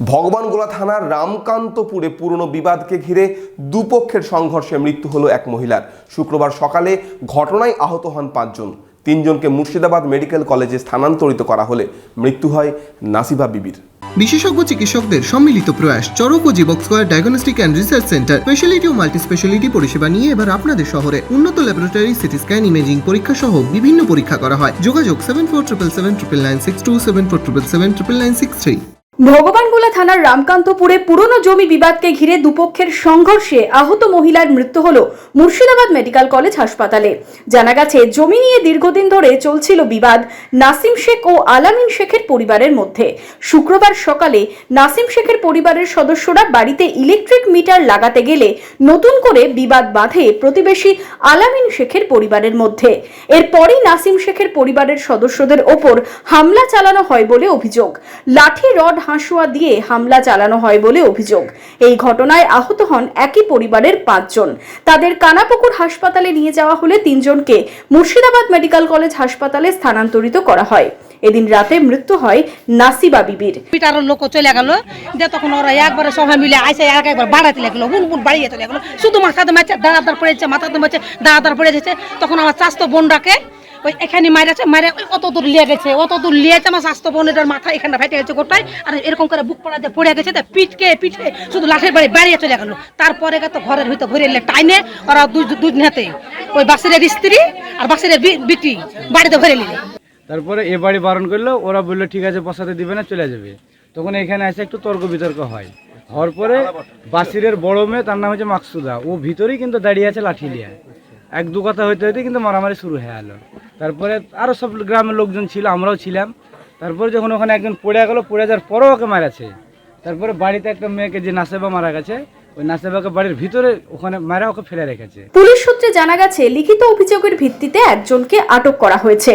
ভগবানগোলা থানার রামকান্তপুরে পুরনো বিবাদকে ঘিরে দুপক্ষের সংঘর্ষে মৃত্যু হলো এক মহিলার। শুক্রবার সকালে ঘটনায় আহত হন পাঁচজন। তিনজনকে মুর্শিদাবাদ মেডিকেল কলেজে স্থানান্তরিত করা হলে মৃত্যু হয় নাসিবা বিবির। বিশেষজ্ঞ চিকিৎসকদের সম্মিলিত প্রয়াস, চরক ও Jibak square diagnostic and research centre speciality O multi speciality পরিষেবা নিয়ে এবার আপনাদের শহরে উন্নত ল্যাবরেটরি সিটি স্ক্যান ইমেজিং পরীক্ষা সহ বিভিন্ন পরীক্ষা করা হয়। যোগাযোগ seven four triple seven triple nine six two seven four triple seven triple nine six three Bhagwangola থানার রামকান্তপুরে পুরনো জমি বিবাদকে ঘিরে দুপক্ষের সংঘর্ষে আহত মহিলার মৃত্যু হল মুর্শিদাবাদ মেডিকেল কলেজ হাসপাতালে। জানা গেছে, জমি নিয়ে দীর্ঘদিন ধরে চলছিল বিবাদ নাসিম শেখ ও আলামিন শেখের পরিবারের মধ্যে। শুক্রবার সকালে নাসিম শেখের পরিবারের সদস্যরা বাড়িতে ইলেকট্রিক মিটার লাগাতে গেলে নতুন করে বিবাদ বাঁধে প্রতিবেশী আলামিন শেখের পরিবারের মধ্যে। এরপরই নাসিম শেখের পরিবারের সদস্যদের ওপর হামলা চালানো হয় বলে অভিযোগ। লাঠি, রড হাঁসুয়া দিয়ে হামলা চালানো হয় বলে অভিযোগ। এই ঘটনায় আহত হন একই পরিবারের পাঁচজন। তাদের কানাপুকুর হাসপাতালে নিয়ে যাওয়া হলে তিনজনকে মুর্শিদাবাদ মেডিকেল কলেজ হাসপাতালে স্থানান্তরিত করা হয়। এদিন রাতে মৃত্যু হয় নাসিবা বিবির। পিটারের লোক চলে গেল। যে তখন ওরা একবারে সবাই মিলে আইসে এক একবার বাড়াতে লাগল। বুন বুন বাড়িয়ে চলে গেলো। শুধু মাথাতে মারছে দাঁড়াদার পড়ে যাচ্ছে মাথাতে মারছে দাঁড়াদার পড়ে যাচ্ছে তখন আমার স্বাস্থ্য বোনটাকে ওই এখানে অত দূর লিয়ে গেছে, অত দূর লিয়েছে আমার স্বাস্থ্য মাথা এখানে গেছে গোটাই আর এরকম করে বুক পড়ে গেছে, তা পিঠকে পিঠে শুধু লাঠের বাড়ি বাড়িয়ে চলে গেল। তারপরে তো ঘরের ভিতর ঘুরে এলে টাইনে ওরা দুই হাতে ওই বাসিরের স্ত্রী আর বাসিরের বিটি বাড়িতে ঘুরে নিলে। তারপরে এ বাড়ি বারণ করল, ওরা বলল, ঠিক আছে, বসাতে দিবে না, চলে যাবে। তখন এখানে এসে একটু তর্ক বিতর্ক হয়। হওয়ার পরে বাসিরের বড় মেয়ে, তার নাম হচ্ছে মাকসুদা। ও ভিতরেই কিন্তু দাঁড়িয়ে আছে লাঠি নিয়ে এক দু কথা হইতে হইতে কিন্তু মারামারি শুরু হয়ে গেলো তারপরে আরও সব গ্রামের লোকজন ছিল, আমরাও ছিলাম। তারপরে যখন ওখানে একজন পড়ে গেলো, পড়ে যাওয়ার পরেও ওকে মারাছে। তারপরে বাড়িতে একটা মেয়েকে যে নাসেবা মারা গেছে, ওই বাড়ির ভিতরে ওখানে মারা ওকে ফেলে রেখেছে। পুলিশ সূত্রে জানা গেছে, লিখিত অভিযোগের ভিত্তিতে একজনকে আটক করা হয়েছে।